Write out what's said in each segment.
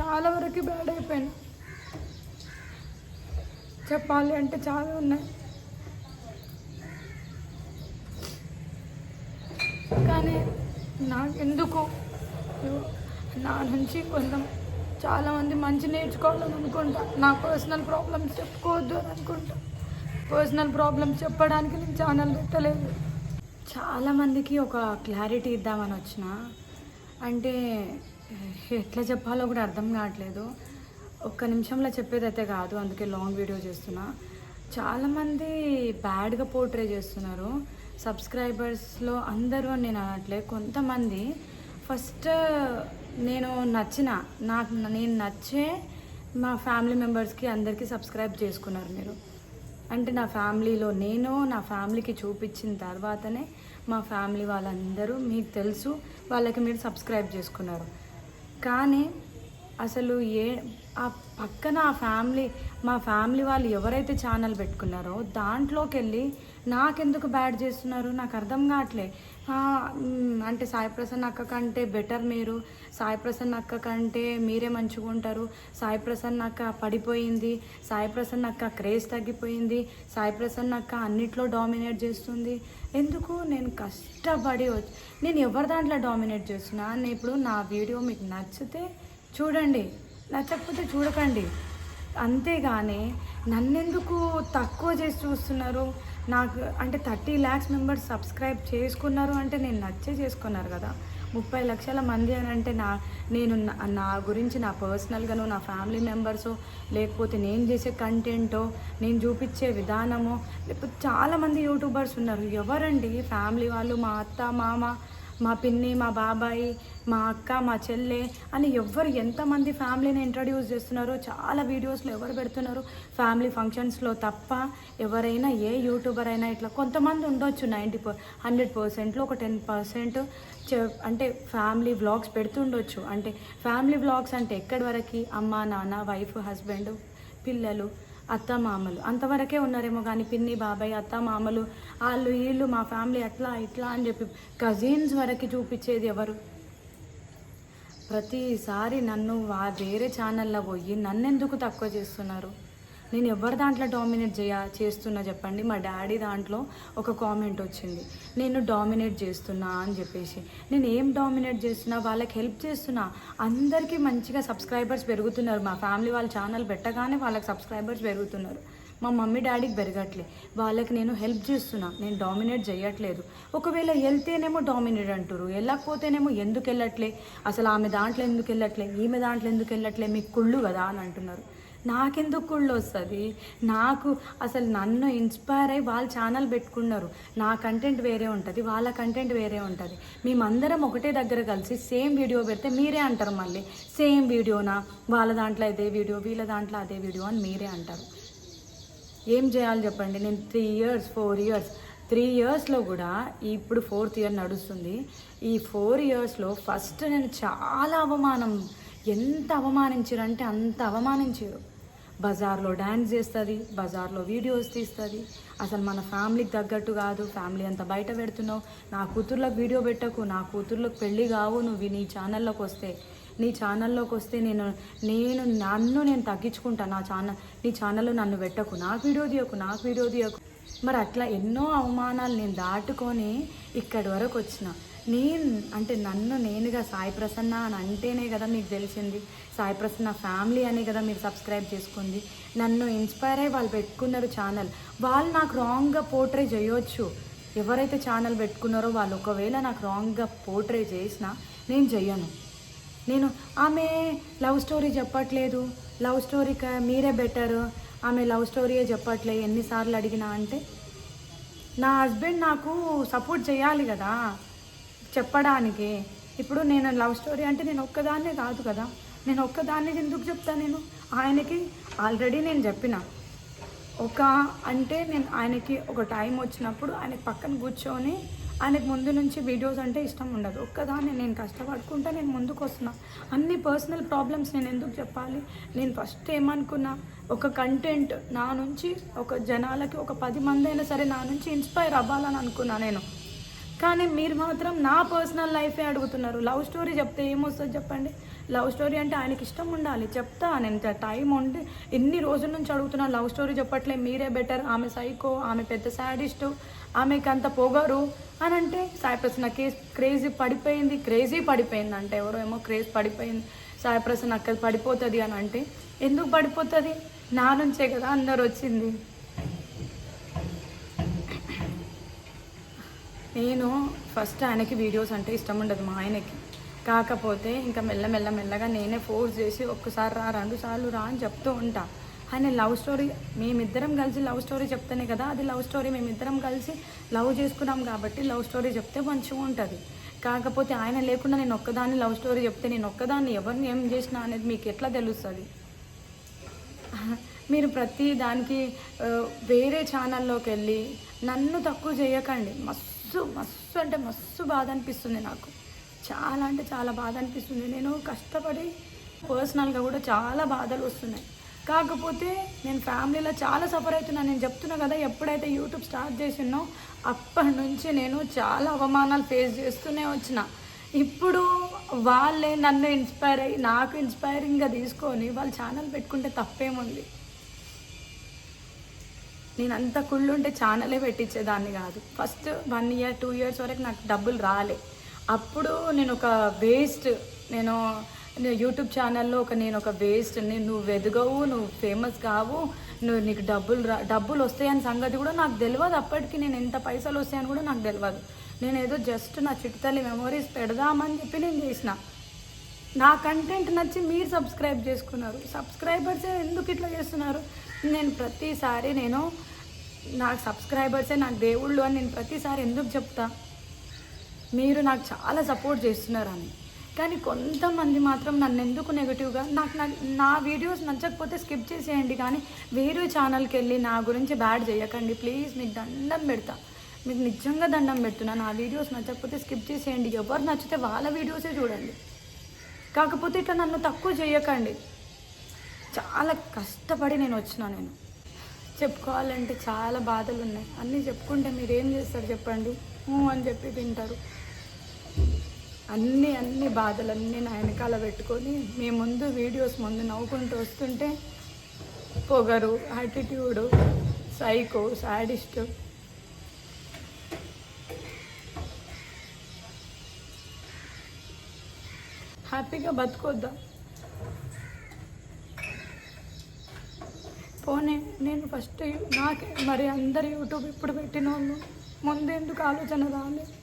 చాలా వరకు బ్యాడ్ అయిపోయాను. చెప్పాలి అంటే చాలా ఉన్నాయి. కానీ నాకెందుకు? నా నుంచి కొంచెం చాలామంది మంచి నేర్చుకోవాలని అనుకుంటా. నా పర్సనల్ ప్రాబ్లమ్స్ చెప్పుకోవద్దు అని అనుకుంటా. పర్సనల్ ప్రాబ్లమ్స్ చెప్పడానికి నేను ఛానల్ పెట్టలేదు. చాలామందికి ఒక క్లారిటీ ఇద్దామని వచ్చిన. అంటే ఎట్లా చెప్పాలో కూడా అర్థం కావట్లేదు. ఒక్క నిమిషంలో చెప్పేదైతే కాదు అందుకే లాంగ్ వీడియో చేస్తున్నా. చాలామంది బ్యాడ్గా పోర్ట్రే చేస్తున్నారు. సబ్స్క్రైబర్స్లో అందరూ అని నేను అనట్లే కొంతమంది. ఫస్ట్ నేను నచ్చిన నాకు నేను నచ్చే మా ఫ్యామిలీ మెంబర్స్కి అందరికీ సబ్స్క్రైబ్ చేసుకున్నారు మీరు. అంటే నా ఫ్యామిలీలో నేను నా ఫ్యామిలీకి చూపించిన తర్వాతనే మా ఫ్యామిలీ వాళ్ళందరూ మీకు తెలుసు వాళ్ళకి మీరు సబ్స్క్రైబ్ చేసుకున్నారు. కానీ అసలు ఏ ఆ పక్కన ఆ ఫ్యామిలీ మా ఫ్యామిలీ వాళ్ళు ఎవరైతే ఛానల్ పెట్టుకున్నారో దాంట్లోకి వెళ్ళి నాకెందుకు బ్యాడ్ చేస్తున్నారు? నాకు అర్థం కావట్లే. అంటే సాయి ప్రసన్న అక్క కంటే బెటర్ మీరు. సాయి ప్రసన్న అక్క కంటే మీరే మంచిగా ఉంటారు. సాయి ప్రసన్న అక్క పడిపోయింది. సాయి ప్రసన్న అక్క క్రేజ్ తగ్గిపోయింది. సాయి ప్రసన్న అక్క అన్నిట్లో డామినేట్ చేస్తుంది. ఎందుకు? నేను కష్టపడి వచ్చి నేను ఎవరి దాంట్లో డామినేట్ చేస్తున్నా? నేను ఇప్పుడు నా వీడియో మీకు నచ్చితే చూడండి నచ్చకపోతే చూడకండి. అంతేగాని నన్నెందుకు తక్కువ చేసి చూస్తున్నారు? నాకు అంటే థర్టీ ల్యాక్స్ మెంబర్స్ సబ్స్క్రైబ్ చేసుకున్నారు అంటే నేను నచ్చే చేసుకున్నారు కదా. ముప్పై లక్షల మంది అని అంటే నా నేను నా- నా గురించి నా పర్సనల్గాను నా ఫ్యామిలీ మెంబర్స్ లేకపోతే నేను చేసే కంటెంటో నేను చూపించే విధానమో లేకపోతే చాలామంది యూట్యూబర్స్ ఉన్నారు. ఎవరండి? ఫ్యామిలీ వాళ్ళు మా అత్త మామ మా పిన్ని మా బాబాయి మా అక్క మా చెల్లె అని ఎవరు ఎంతమంది ఫ్యామిలీని ఇంట్రడ్యూస్ చేస్తున్నారో. చాలా వీడియోస్లో ఎవరు పెడుతున్నారు? ఫ్యామిలీ ఫంక్షన్స్లో తప్ప ఎవరైనా ఏ యూట్యూబర్ అయినా ఇట్లా కొంతమంది ఉండొచ్చు. నైంటీ పర్ హండ్రెడ్ పర్సెంట్లో ఒక టెన్ పర్సెంట్ అంటే ఫ్యామిలీ వ్లాగ్స్ పెడుతుండొచ్చు. అంటే ఫ్యామిలీ వ్లాగ్స్ అంటే ఎక్కడి వరకు? అమ్మ నాన్న వైఫ్ హస్బెండ్ పిల్లలు. అత్త మామలు అంతవరకే ఉన్నారేమో కానీ పిన్ని బాబాయ్ అత్త మామలు వాళ్ళు వీళ్ళు మా ఫ్యామిలీ అట్లా ఇట్లా అని చెప్పి కజిన్స్ వరకు చూపించేది ఎవరు? ప్రతిసారి నన్ను వా వేరే ఛానల్లో పోయి నన్నెందుకు తక్కువ చేస్తున్నారు? నేను ఎవరి దాంట్లో డామినేట్ చేయ చేస్తున్నా చెప్పండి? మా డాడీ దాంట్లో ఒక కామెంట్ వచ్చింది. నేను డామినేట్ చేస్తున్నా అని చెప్పేసి. నేను ఏం డామినేట్ చేస్తున్నా? వాళ్ళకి హెల్ప్ చేస్తున్నా. అందరికీ మంచిగా సబ్స్క్రైబర్స్ పెరుగుతున్నారు. మా ఫ్యామిలీ వాళ్ళ ఛానల్ పెట్టగానే వాళ్ళకి సబ్స్క్రైబర్స్ పెరుగుతున్నారు. మా మమ్మీ డాడీకి పెరగట్లే. వాళ్ళకి నేను హెల్ప్ చేస్తున్నా. నేను డామినేట్ చేయట్లేదు. ఒకవేళ వెళ్తేనేమో డామినేట్ అంటారు వెళ్ళకపోతేనేమో ఎందుకు వెళ్ళట్లే? అసలు ఆమె దాంట్లో ఎందుకు వెళ్ళట్లే? ఈమె దాంట్లో ఎందుకు వెళ్ళట్లే? మీకు కుళ్ళు కదా అని అంటున్నారు. నాకెందుకు కుళ్ళు వస్తుంది? నాకు అసలు నన్ను ఇన్స్పైర్ అయ్యి వాళ్ళ ఛానల్ పెట్టుకున్నారు. నా కంటెంట్ వేరే ఉంటుంది వాళ్ళ కంటెంట్ వేరే ఉంటుంది. మేమందరం ఒకటే దగ్గర కలిసి సేమ్ వీడియో పెడితే మీరే అంటారు మళ్ళీ. సేమ్ వీడియోనా వాళ్ళ దాంట్లో అదే వీడియో వీళ్ళ దాంట్లో అదే వీడియో అని మీరే అంటారు. ఏం చేయాలి చెప్పండి? నేను three years four years three ఇయర్స్లో కూడా ఇప్పుడు ఫోర్త్ ఇయర్ నడుస్తుంది. ఈ ఫోర్ ఇయర్స్లో ఫస్ట్ నేను చాలా అవమానం ఎంత అవమానించారంటే అంత అవమానించారు బజార్లో డ్యాన్స్ చేస్తుంది బజార్లో వీడియోస్ తీస్తుంది. అసలు మన ఫ్యామిలీకి తగ్గట్టు కాదు ఫ్యామిలీ అంతా బయట పెడుతున్నావు. నా కూతుర్లకు వీడియో పెట్టకు నా కూతుర్లకు పెళ్ళి కావు నువ్వు నీ ఛానల్లోకి వస్తే. నీ ఛానల్లోకి వస్తే నేను నేను నన్ను నేను తగ్గించుకుంటా. నా ఛానల్ నీ ఛానల్లో నన్ను పెట్టకు నాకు వీడియో తీయకు నాకు వీడియో తీయకు. మరి అట్లా ఎన్నో అవమానాలు నేను దాటుకొని ఇక్కడి వరకు వచ్చిన. నేను అంటే నన్ను నేనుగా సాయి ప్రసన్న అని అంటేనే కదా మీకు తెలిసింది. సాయి ప్రసన్న ఫ్యామిలీ అనే కదా మీరు సబ్స్క్రైబ్ చేసుకుంది. నన్ను ఇన్స్పైర్ అయ్యి వాళ్ళు పెట్టుకున్నారు ఛానల్. వాళ్ళు నాకు రాంగ్గా పోర్ట్రే చేయొచ్చు. ఎవరైతే ఛానల్ పెట్టుకున్నారో వాళ్ళు ఒకవేళ నాకు రాంగ్గా పోర్ట్రే చేసినా నేను చెయ్యను నేను ఆమె లవ్ స్టోరీ చెప్పట్లేదు. లవ్ స్టోరీ క- మీరే బెటర్ ఆమె లవ్ స్టోరీయే చెప్పట్లేదు. ఎన్నిసార్లు అడిగినా అంటే నా హస్బెండ్ నాకు సపోర్ట్ చేయాలి కదా. చెప్పడానికి. ఇప్పుడు నేను లవ్ స్టోరీ అంటే నేను ఒక్కదాన్నే కాదు కదా. నేను ఒక్కదాన్ని ఎందుకు చెప్తాను నేను? ఆయనకి ఆల్రెడీ నేను చెప్పిన. ఒక అంటే నేను ఆయనకి ఒక టైం వచ్చినప్పుడు ఆయనకి పక్కన కూర్చొని ఆయనకు ముందు నుంచి వీడియోస్ అంటే ఇష్టం ఉండదు. ఒక్కదాన్ని నేను కష్టపడుకుంటా నేను ముందుకు వస్తున్నా. అన్ని పర్సనల్ ప్రాబ్లమ్స్ నేను ఎందుకు చెప్పాలి? నేను ఫస్ట్ ఏమనుకున్నా? ఒక కంటెంట్ నా నుంచి ఒక జనాలకి ఒక పది మంది అయినా సరే నా నుంచి ఇన్స్పైర్ అవ్వాలని అనుకున్నా నేను. కానీ మీరు మాత్రం నా పర్సనల్ లైఫే అడుగుతున్నారు. లవ్ స్టోరీ చెప్తే ఏమొస్తుంది చెప్పండి? లవ్ స్టోరీ అంటే ఆయనకి ఇష్టం ఉండాలి. చెప్తా నేను టైం ఉండి ఎన్ని రోజుల నుంచి అడుగుతున్నా లవ్ స్టోరీ చెప్పట్లే మీరే బెటర్ ఆమె సైకో ఆమె పెద్ద శాడిస్ట్ ఆమెకి అంత పొగరు అని అంటే సాయిప్రస్ నా కేస్ క్రేజీ పడిపోయింది. క్రేజీ పడిపోయింది అంటే ఎవరో ఏమో క్రేజ్ పడిపోయింది. సాయి నాకు అక్కడ పడిపోతుంది అని అంటే ఎందుకు పడిపోతుంది? నా నుంచే కదా అందరు వచ్చింది నేను ఫస్ట్ ఆయనకి వీడియోస్ అంటే ఇష్టం ఉండదు మా ఆయనకి. కాకపోతే ఇంకా మెల్ల మెల్ల మెల్లగా నేనే ఫోర్స్ చేసి ఒక్కసారి రా రెండు సార్లు రా అని చెప్తూ ఉంటా. ఆయన లవ్ స్టోరీ మేమిద్దరం కలిసి లవ్ స్టోరీ చెప్తేనే కదా అది లవ్ స్టోరీ మేమిద్దరం కలిసి లవ్ చేసుకున్నాం కాబట్టి లవ్ స్టోరీ చెప్తే మంచిగా ఉంటుంది. కాకపోతే ఆయన లేకుండా నేను ఒక్కదాన్ని లవ్ స్టోరీ చెప్తే నేను ఒక్కదాన్ని ఎవరిని ఏం చేసినా అనేది మీకు ఎట్లా తెలుస్తుంది? మీరు ప్రతి దానికి వేరే ఛానల్లోకి వెళ్ళి నన్ను తక్కువ చేయకండి. మస్తు మస్తు అంటే మస్తు బాధ అనిపిస్తుంది నాకు. చాలా అంటే చాలా బాధ అనిపిస్తుంది నేను కష్టపడి పర్సనల్గా కూడా చాలా బాధలు వస్తున్నాయి. కాకపోతే నేను ఫ్యామిలీలో చాలా సఫర్ అవుతున్నాను నేను చెప్తున్నా కదా ఎప్పుడైతే యూట్యూబ్ స్టార్ట్ చేసినో అప్పటి నుంచి నేను చాలా అవమానాలు ఫేస్ చేస్తూనే వచ్చిన. ఇప్పుడు వాళ్ళే నన్ను ఇన్స్పైర్ అయ్యి నాకు ఇన్స్పైరింగ్గా తీసుకొని వాళ్ళ ఛానల్ పెట్టుకుంటే తప్పేముంది? నేను అంత కుళ్ళు ఉంటే ఛానలే పెట్టించేదాన్ని కాదు. First one year two years వరకు నాకు డబ్బులు రాలే. అప్పుడు నేను ఒక వేస్ట్ నేను యూట్యూబ్ ఛానల్లో ఒక నేను ఒక వేస్ట్ నువ్వు ఎదగవు నువ్వు ఫేమస్ కావు నువ్వు నీకు డబ్బులు రా డబ్బులు వస్తాయని సంగతి కూడా నాకు తెలియదు అప్పటికి నేను ఎంత పైసలు వస్తాయని కూడా నాకు తెలియదు నేను ఏదో జస్ట్ నా చిట్టుతల్లి మెమోరీస్ పెడదామని చెప్పి నేను చేసిన. నా కంటెంట్ నచ్చి మీరు సబ్స్క్రైబ్ చేసుకున్నారు. సబ్స్క్రైబర్సే ఎందుకు ఇట్లా చేస్తున్నారు? నేను ప్రతిసారి నేను నాకు సబ్స్క్రైబర్సే నాకు దేవుళ్ళు అని నేను ప్రతిసారి ఎందుకు చెప్తా? మీరు నాకు చాలా సపోర్ట్ చేస్తున్నారని. కానీ కొంతమంది మాత్రం నన్ను ఎందుకు నెగిటివ్గా? నాకు నా- నా వీడియోస్ నచ్చకపోతే స్కిప్ చేసేయండి కానీ వేరే ఛానల్కి వెళ్ళి నా గురించి బ్యాడ్ చేయకండి. ప్లీజ్ మీకు దండం పెడతా. మీకు నిజంగా దండం పెడుతున్నా. నా వీడియోస్ నచ్చకపోతే స్కిప్ చేసేయండి. ఎవరు నచ్చితే వాళ్ళ వీడియోసే చూడండి. కాకపోతే ఇట్లా నన్ను తక్కువ చేయకండి. చాలా కష్టపడి నేను వచ్చిన నేను. చెప్పుకోవాలంటే చాలా బాధలు ఉన్నాయి అన్నీ చెప్పుకుంటే మీరు ఏం చేస్తారు చెప్పండి. అని చెప్పి తింటారు. అన్ని అన్ని బాధలన్నీ నా వెనకాల పెట్టుకొని మీ ముందు వీడియోస్ ముందు నవ్వుకుంటూ వస్తుంటే పొగరు యాటిట్యూడు సైకో సాడిస్ట్ హ్యాపీగా బతుకొద్దాం? పోనీ నేను ఫస్ట్ నాకే మరి అందరు యూట్యూబ్ ఇప్పుడు పెట్టిన వాళ్ళు ముందెందుకు ఆలోచన రాలేదు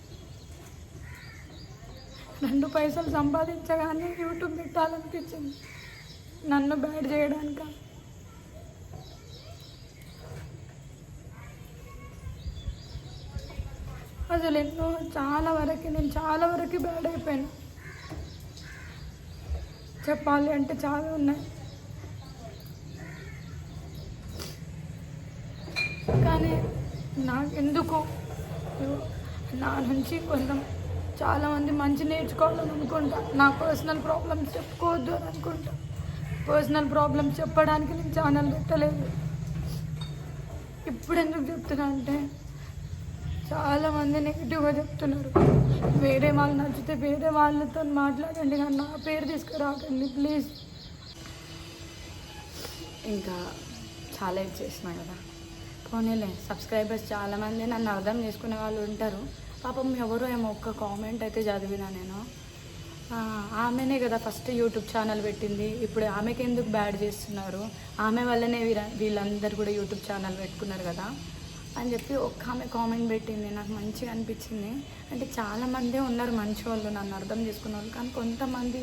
రెండు పైసలు సంపాదించగానే యూట్యూబ్ పెట్టాలనిపించింది. నన్ను బ్యాడ్ చేయడానిక? అసలు ఎన్నో చాలా వరకు నేను చాలా వరకు బ్యాడ్ అయిపోయాను. చెప్పాలి అంటే చాలా ఉన్నాయి కానీ నాకు ఎందుకు? నా నుంచి కొంచెం చాలామంది మంచి నేర్చుకోవాలని అనుకుంటా. నా పర్సనల్ ప్రాబ్లమ్స్ చెప్పుకోవద్దు అని అనుకుంటా. పర్సనల్ ప్రాబ్లమ్స్ చెప్పడానికి నేను ఛానల్ పెట్టలేదు. ఇప్పుడు ఎందుకు చెప్తున్నా అంటే చాలామంది నెగిటివ్గా చెప్తున్నారు. వేరే వాళ్ళు నచ్చితే వేరే వాళ్ళతో మాట్లాడండి కానీ నా పేరు తీసుకురాకండి ప్లీజ్ ఇంకా చాలా ఇది చేసిన కదా. పోనీలే సబ్స్క్రైబర్స్ చాలామంది నన్ను అర్థం చేసుకునే వాళ్ళు ఉంటారు. పాపం ఎవరు ఏమో ఒక్క కామెంట్ అయితే చదివినా నేను. ఆమెనే కదా ఫస్ట్ యూట్యూబ్ ఛానల్ పెట్టింది. ఇప్పుడు ఆమెకి ఎందుకు బ్యాడ్ చేస్తున్నారు? ఆమె వల్లనే వీళ్ళందరూ కూడా యూట్యూబ్ ఛానల్ పెట్టుకున్నారు కదా. అని చెప్పి ఒక్క ఆమె కామెంట్ పెట్టింది. నాకు మంచిగా అనిపించింది. అంటే చాలామందే ఉన్నారు మంచి వాళ్ళు నన్ను అర్థం చేసుకున్న వాళ్ళు. కానీ కొంతమంది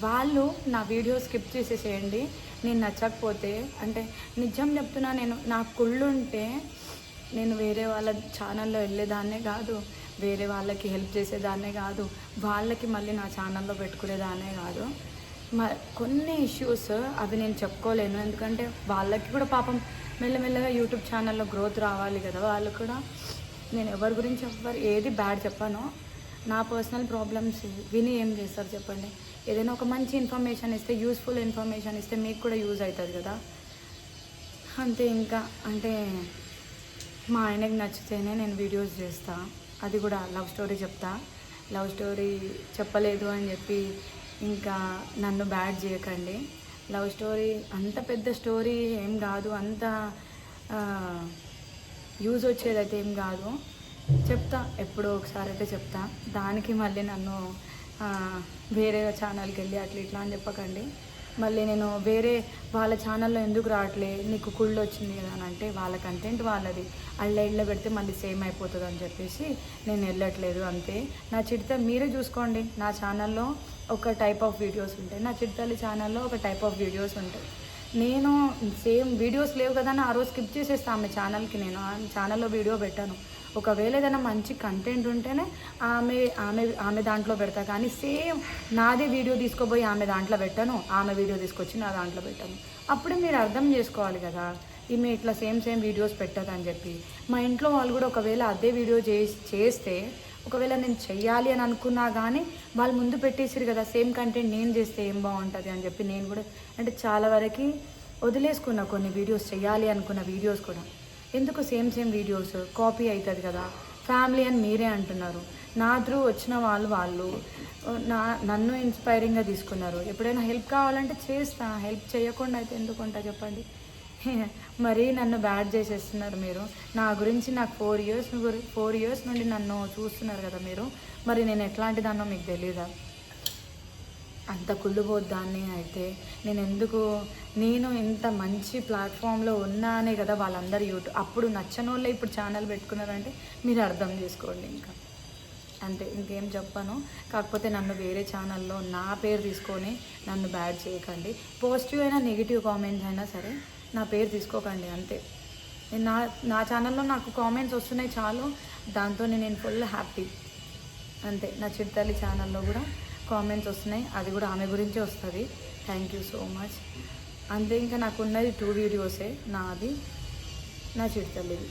వాళ్ళు నా వీడియో స్కిప్ చేసేసేయండి. నేను నచ్చకపోతే అంటే నిజం చెప్తున్నా నేను నాకు కుళ్ళు ఉంటే నేను వేరే వాళ్ళ ఛానల్లో వెళ్ళేదాన్నే కాదు. వేరే వాళ్ళకి హెల్ప్ చేసేదాన్నే కాదు. వాళ్ళకి మళ్ళీ నా ఛానల్లో పెట్టుకునేదాన్నే కాదు. మ కొన్ని ఇష్యూస్ అవి నేను చెప్పుకోలేను. ఎందుకంటే వాళ్ళకి కూడా పాపం మెల్లమెల్లగా యూట్యూబ్ ఛానల్లో గ్రోత్ రావాలి కదా వాళ్ళు కూడా. నేను ఎవరి గురించి ఎవరు ఏది బ్యాడ్ చెప్పానో నా పర్సనల్ ప్రాబ్లమ్స్ విని ఏం చేస్తారు చెప్పండి? ఏదైనా ఒక మంచి ఇన్ఫర్మేషన్ ఇస్తే యూస్ఫుల్ ఇన్ఫర్మేషన్ ఇస్తే మీకు కూడా యూజ్ అవుతుంది కదా? అంతే ఇంకా. అంటే మా ఆయనకి నచ్చితేనే నేను వీడియోస్ చేస్తా. అది కూడా లవ్ స్టోరీ చెప్తా. లవ్ స్టోరీ చెప్పలేదు అని చెప్పి ఇంకా నన్ను బ్యాడ్ చేయకండి. లవ్ స్టోరీ అంత పెద్ద స్టోరీ ఏం కాదు. అంత యూజ్ వచ్చేదైతే ఏం కాదు. చెప్తా ఎప్పుడో ఒకసారి అయితే చెప్తా. దానికి మళ్ళీ నన్ను వేరే ఛానల్కి వెళ్ళి అట్లా ఇట్లా అని చెప్పకండి. మళ్ళీ నేను వేరే వాళ్ళ ఛానల్లో ఎందుకు రావట్లే నీకు కుళ్ళు వచ్చింది కదా అని అంటే వాళ్ళ కంటెంట్ వాళ్ళది. అళ్ళ ఇళ్ళ పెడితే మళ్ళీ సేమ్ అయిపోతుంది అని చెప్పేసి నేను వెళ్ళట్లేదు అంతే. నా చిడత మీరే చూసుకోండి. నా ఛానల్లో ఒక టైప్ ఆఫ్ వీడియోస్ ఉంటాయి. నా చిడతల్లి ఛానల్లో ఒక టైప్ ఆఫ్ వీడియోస్ ఉంటాయి. నేను సేమ్ వీడియోస్ లేవు కదా అని ఆ రోజు స్కిప్ చేసేస్తాను ఆమె ఛానల్కి నేను. ఆ ఛానల్లో వీడియో పెట్టాను. ఒకవేళ ఏదైనా మంచి కంటెంట్ ఉంటేనే ఆమె ఆమె ఆమె దాంట్లో పెడతా. కానీ సేమ్ నాదే వీడియో తీసుకోబోయి ఆమె దాంట్లో పెట్టను. ఆమె వీడియో తీసుకొచ్చి నా దాంట్లో పెట్టను. అప్పుడే మీరు అర్థం చేసుకోవాలి కదా. ఈమె ఇట్లా సేమ్ సేమ్ వీడియోస్ పెట్టదని చెప్పి. మా ఇంట్లో వాళ్ళు కూడా ఒకవేళ అదే వీడియో చేసి చేస్తే ఒకవేళ నేను చెయ్యాలి అని అనుకున్నా కానీ వాళ్ళు ముందు పెట్టేసారు కదా సేమ్ కంటెంట్ నేను చేస్తే ఏం బాగుంటుంది అని చెప్పి నేను కూడా అంటే చాలా వరకు వదిలేసుకున్నా కొన్ని వీడియోస్ చేయాలి అనుకున్న వీడియోస్ కూడా. ఎందుకు సేమ్ సేమ్ వీడియోస్? కాపీ అవుతుంది కదా. ఫ్యామిలీ అని మీరే అంటున్నారు. నా త్రూ వచ్చిన వాళ్ళు వాళ్ళు నా నన్ను ఇన్స్పైరింగ్గా తీసుకున్నారు. ఎప్పుడైనా హెల్ప్ కావాలంటే చేస్తా. హెల్ప్ చేయకుండా అయితే ఎందుకు ఉంటా చెప్పండి? మరీ నన్ను బ్యాడ్ చేసేస్తున్నారు మీరు. నా గురించి నాకు ఫోర్ ఇయర్స్ ఫోర్ ఇయర్స్ నుండి నన్ను చూస్తున్నారు కదా మీరు. మరి నేను ఎట్లాంటిదాన్నో మీకు తెలియదా అంత కుళ్ళుపోద్దాన్ని అయితే నేను ఎందుకు నేను ఇంత మంచి ప్లాట్ఫామ్లో ఉన్నానే కదా వాళ్ళందరూ యూట్యూబ్ అప్పుడు నచ్చని వాళ్ళే ఇప్పుడు ఛానల్ పెట్టుకున్నారంటే మీరు అర్థం చేసుకోండి ఇంకా. అంతే ఇంకేం చెప్పను. కాకపోతే నన్ను వేరే ఛానల్లో నా పేరు తీసుకొని నన్ను బ్యాడ్ చేయకండి. పాజిటివ్ అయినా నెగిటివ్ కామెంట్స్ అయినా సరే నా పేరు తీసుకోకండి అంతే. నేను నా నా ఛానల్లో నాకు కామెంట్స్ వస్తున్నాయి చాలు దాంతో నేను ఫుల్ హ్యాపీ. అంతే నా చిట్టల్లి ఛానల్లో కూడా కామెంట్స్ వస్తున్నాయి. అది కూడా ఆమె గురించే వస్తుంది. థ్యాంక్ యూ సో మచ్ అంతే ఇంకా నాకు ఉన్నది టూ వీడియోసే నాది నా చిట్టల్లిది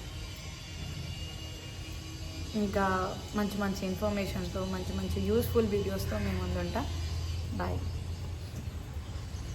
ఇంకా మంచి మంచి ఇన్ఫర్మేషన్తో మంచి మంచి యూస్ఫుల్ వీడియోస్తో మేము ముందుంటా. బాయ్